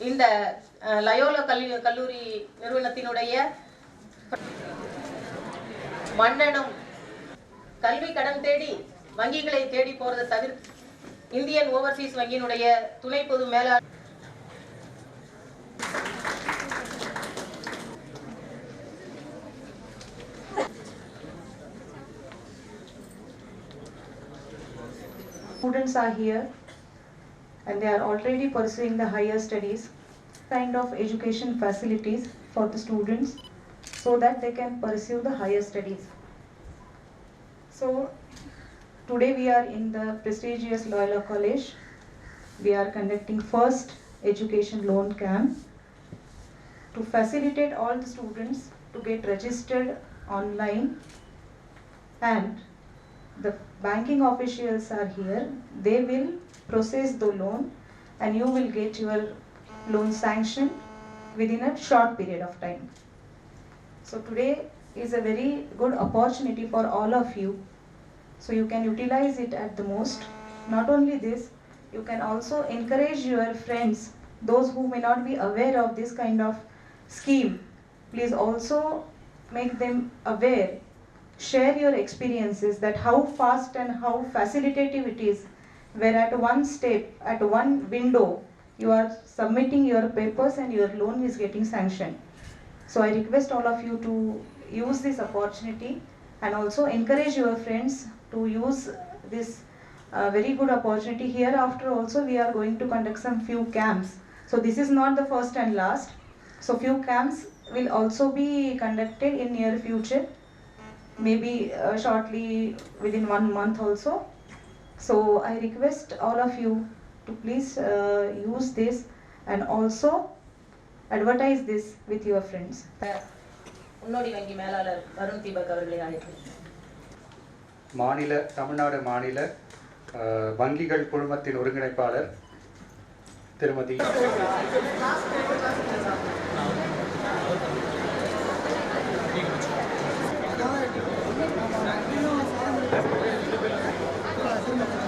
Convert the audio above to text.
இந்த லயோலோ கல்வி கல்லூரி நிறுவனத்தினுடைய மன்னனும் கல்வி கடன் தேடி வங்கிகளை தேடி போறதை தவிர்த்து இந்தியன் ஓவர்சீஸ் வங்கியினுடைய துணை பொது மேலாளர் students are here. And they are already pursuing the higher studies kind of education facilities for the students so that they can pursue the higher studies. So today we are in the prestigious loyola college. We are conducting first education loan camp to facilitate all the students to get registered online. And the banking officials are here. They will process the loan and you will get your loan sanctioned within a short period of time. So today is a very good opportunity for all of you. So you can utilize it at the most. Not only this you can also encourage your friends those who may not be aware of this kind of scheme please also make them aware. Share your experiences that how fast and how facilitative it is where at one step at one window you are submitting your papers and your loan is getting sanctioned. So i request all of you to use this opportunity and also encourage your friends to use this uh, very good opportunity hereafter also we are going to conduct some few camps. So this is not the first and last. So few camps will also be conducted in near future maybe uh, shortly within one month also so I request all of you to please uh, use this and also advertise this with your friends. முன்னோடி வங்கி மேலாளர் வருண் தீபக் அவர்களை அழைக்கிறேன் மாநில Tamil Nadu Thank you. Thank you.